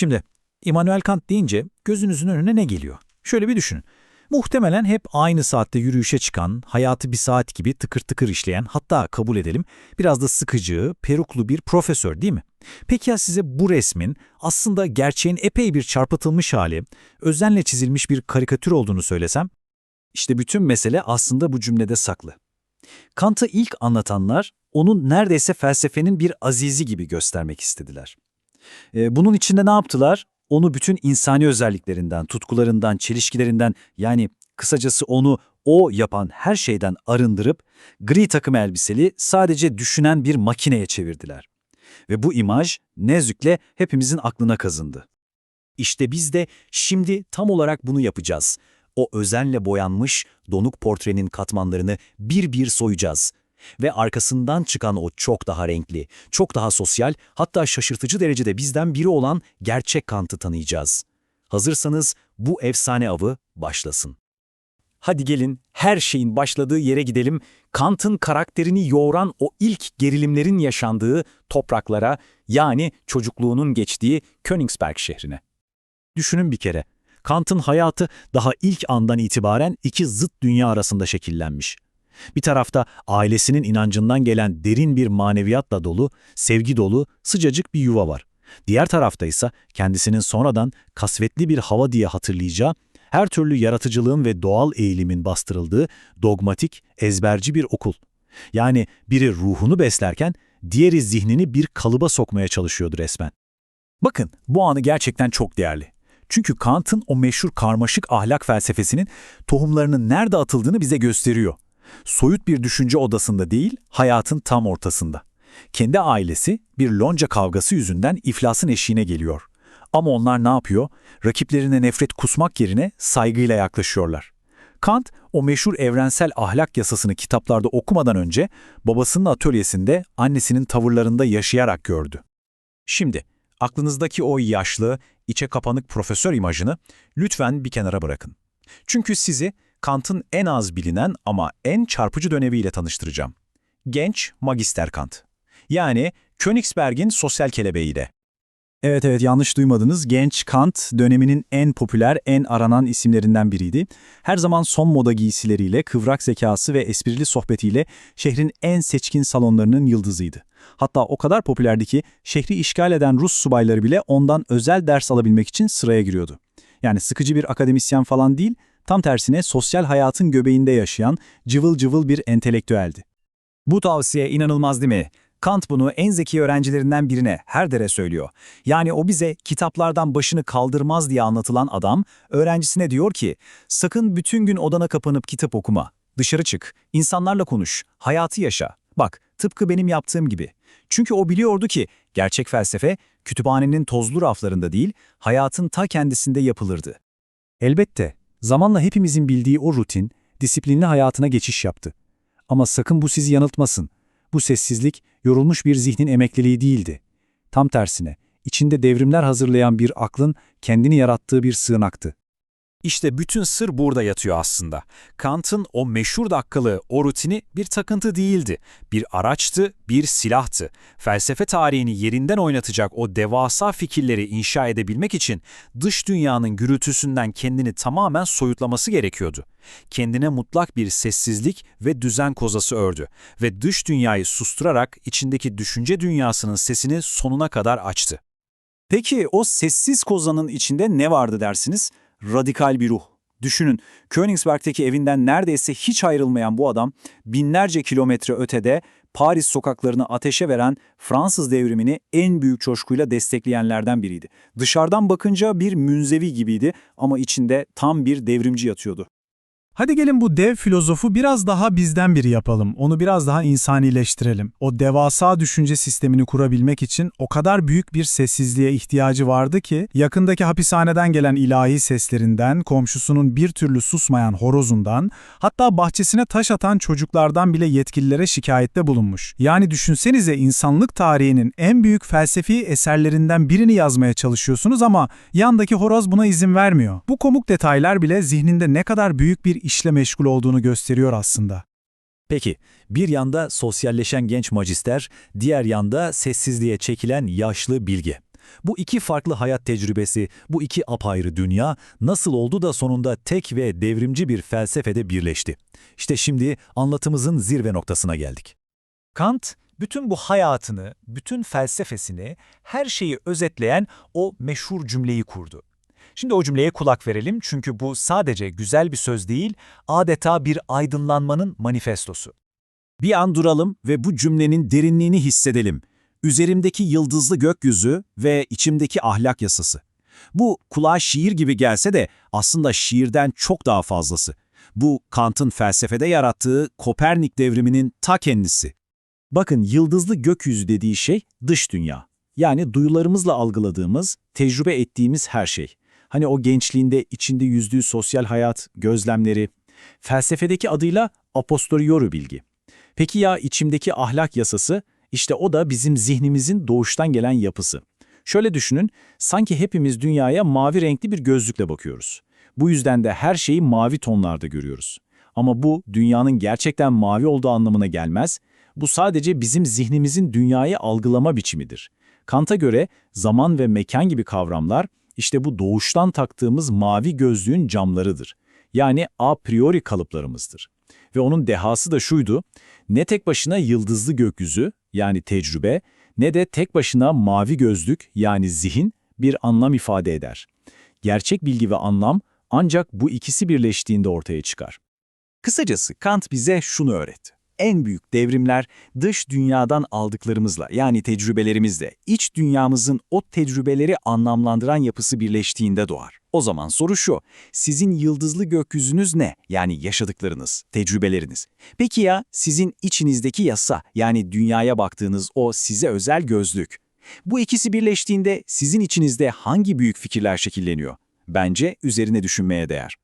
Şimdi Immanuel Kant deyince gözünüzün önüne ne geliyor? Şöyle bir düşünün. Muhtemelen hep aynı saatte yürüyüşe çıkan, hayatı bir saat gibi tıkır tıkır işleyen, hatta kabul edelim biraz da sıkıcı, peruklu bir profesör değil mi? Peki ya size bu resmin aslında gerçeğin epey bir çarpıtılmış hali, özenle çizilmiş bir karikatür olduğunu söylesem? İşte bütün mesele aslında bu cümlede saklı. Kant'ı ilk anlatanlar onun neredeyse felsefenin bir azizi gibi göstermek istediler. Ee, bunun içinde ne yaptılar? Onu bütün insani özelliklerinden, tutkularından, çelişkilerinden yani kısacası onu o yapan her şeyden arındırıp gri takım elbiseli sadece düşünen bir makineye çevirdiler. Ve bu imaj nezükle hepimizin aklına kazındı. İşte biz de şimdi tam olarak bunu yapacağız. O özenle boyanmış donuk portrenin katmanlarını bir bir soyacağız. Ve arkasından çıkan o çok daha renkli, çok daha sosyal, hatta şaşırtıcı derecede bizden biri olan gerçek Kant'ı tanıyacağız. Hazırsanız bu efsane avı başlasın. Hadi gelin her şeyin başladığı yere gidelim. Kant'ın karakterini yoğuran o ilk gerilimlerin yaşandığı topraklara yani çocukluğunun geçtiği Königsberg şehrine. Düşünün bir kere. Kant'ın hayatı daha ilk andan itibaren iki zıt dünya arasında şekillenmiş. Bir tarafta ailesinin inancından gelen derin bir maneviyatla dolu, sevgi dolu, sıcacık bir yuva var. Diğer tarafta ise kendisinin sonradan kasvetli bir hava diye hatırlayacağı, her türlü yaratıcılığın ve doğal eğilimin bastırıldığı dogmatik, ezberci bir okul. Yani biri ruhunu beslerken diğeri zihnini bir kalıba sokmaya çalışıyordu resmen. Bakın bu anı gerçekten çok değerli. Çünkü Kant'ın o meşhur karmaşık ahlak felsefesinin tohumlarının nerede atıldığını bize gösteriyor. Soyut bir düşünce odasında değil, hayatın tam ortasında. Kendi ailesi bir lonca kavgası yüzünden iflasın eşiğine geliyor. Ama onlar ne yapıyor? Rakiplerine nefret kusmak yerine saygıyla yaklaşıyorlar. Kant, o meşhur evrensel ahlak yasasını kitaplarda okumadan önce babasının atölyesinde annesinin tavırlarında yaşayarak gördü. Şimdi, aklınızdaki o yaşlı, içe kapanık profesör imajını lütfen bir kenara bırakın. Çünkü sizi Kant'ın en az bilinen ama en çarpıcı dönemiyle tanıştıracağım. Genç Magister Kant. Yani Königsberg'in sosyal kelebeğiyle. Evet evet yanlış duymadınız. Genç Kant döneminin en popüler, en aranan isimlerinden biriydi. Her zaman son moda giysileriyle, kıvrak zekası ve esprili sohbetiyle şehrin en seçkin salonlarının yıldızıydı. Hatta o kadar popülerdi ki şehri işgal eden Rus subayları bile ondan özel ders alabilmek için sıraya giriyordu. Yani sıkıcı bir akademisyen falan değil, tam tersine sosyal hayatın göbeğinde yaşayan cıvıl cıvıl bir entelektüeldi. Bu tavsiye inanılmaz değil mi? Kant bunu en zeki öğrencilerinden birine her dere söylüyor. Yani o bize kitaplardan başını kaldırmaz diye anlatılan adam öğrencisine diyor ki sakın bütün gün odana kapanıp kitap okuma. Dışarı çık, insanlarla konuş, hayatı yaşa. Bak tıpkı benim yaptığım gibi. Çünkü o biliyordu ki gerçek felsefe kütüphanenin tozlu raflarında değil, hayatın ta kendisinde yapılırdı. Elbette zamanla hepimizin bildiği o rutin, disiplinli hayatına geçiş yaptı. Ama sakın bu sizi yanıltmasın. Bu sessizlik yorulmuş bir zihnin emekliliği değildi. Tam tersine, içinde devrimler hazırlayan bir aklın kendini yarattığı bir sığınaktı. İşte bütün sır burada yatıyor aslında. Kant'ın o meşhur dakikalı, o rutini bir takıntı değildi. Bir araçtı, bir silahtı. Felsefe tarihini yerinden oynatacak o devasa fikirleri inşa edebilmek için dış dünyanın gürültüsünden kendini tamamen soyutlaması gerekiyordu. Kendine mutlak bir sessizlik ve düzen kozası ördü ve dış dünyayı susturarak içindeki düşünce dünyasının sesini sonuna kadar açtı. Peki o sessiz kozanın içinde ne vardı dersiniz? Radikal bir ruh. Düşünün, Königsberg'teki evinden neredeyse hiç ayrılmayan bu adam, binlerce kilometre ötede Paris sokaklarını ateşe veren Fransız devrimini en büyük coşkuyla destekleyenlerden biriydi. Dışarıdan bakınca bir münzevi gibiydi ama içinde tam bir devrimci yatıyordu. Hadi gelin bu dev filozofu biraz daha bizden biri yapalım. Onu biraz daha insanileştirelim. O devasa düşünce sistemini kurabilmek için o kadar büyük bir sessizliğe ihtiyacı vardı ki yakındaki hapishaneden gelen ilahi seslerinden, komşusunun bir türlü susmayan horozundan, hatta bahçesine taş atan çocuklardan bile yetkililere şikayette bulunmuş. Yani düşünsenize insanlık tarihinin en büyük felsefi eserlerinden birini yazmaya çalışıyorsunuz ama yandaki horoz buna izin vermiyor. Bu komuk detaylar bile zihninde ne kadar büyük bir işle meşgul olduğunu gösteriyor aslında. Peki, bir yanda sosyalleşen genç magister, diğer yanda sessizliğe çekilen yaşlı bilge. Bu iki farklı hayat tecrübesi, bu iki apayrı dünya nasıl oldu da sonunda tek ve devrimci bir felsefede birleşti? İşte şimdi anlatımızın zirve noktasına geldik. Kant, bütün bu hayatını, bütün felsefesini, her şeyi özetleyen o meşhur cümleyi kurdu. Şimdi o cümleye kulak verelim çünkü bu sadece güzel bir söz değil, adeta bir aydınlanmanın manifestosu. Bir an duralım ve bu cümlenin derinliğini hissedelim. Üzerimdeki yıldızlı gökyüzü ve içimdeki ahlak yasası. Bu kulağa şiir gibi gelse de aslında şiirden çok daha fazlası. Bu Kant'ın felsefede yarattığı Kopernik devriminin ta kendisi. Bakın yıldızlı gökyüzü dediği şey dış dünya. Yani duyularımızla algıladığımız, tecrübe ettiğimiz her şey. Hani o gençliğinde içinde yüzdüğü sosyal hayat, gözlemleri, felsefedeki adıyla a posteriori bilgi. Peki ya içimdeki ahlak yasası? İşte o da bizim zihnimizin doğuştan gelen yapısı. Şöyle düşünün, sanki hepimiz dünyaya mavi renkli bir gözlükle bakıyoruz. Bu yüzden de her şeyi mavi tonlarda görüyoruz. Ama bu dünyanın gerçekten mavi olduğu anlamına gelmez. Bu sadece bizim zihnimizin dünyayı algılama biçimidir. Kant'a göre zaman ve mekan gibi kavramlar işte bu doğuştan taktığımız mavi gözlüğün camlarıdır. Yani a priori kalıplarımızdır. Ve onun dehası da şuydu, ne tek başına yıldızlı gökyüzü yani tecrübe ne de tek başına mavi gözlük yani zihin bir anlam ifade eder. Gerçek bilgi ve anlam ancak bu ikisi birleştiğinde ortaya çıkar. Kısacası Kant bize şunu öğretti. En büyük devrimler dış dünyadan aldıklarımızla yani tecrübelerimizle iç dünyamızın o tecrübeleri anlamlandıran yapısı birleştiğinde doğar. O zaman soru şu, sizin yıldızlı gökyüzünüz ne? Yani yaşadıklarınız, tecrübeleriniz. Peki ya sizin içinizdeki yasa yani dünyaya baktığınız o size özel gözlük? Bu ikisi birleştiğinde sizin içinizde hangi büyük fikirler şekilleniyor? Bence üzerine düşünmeye değer.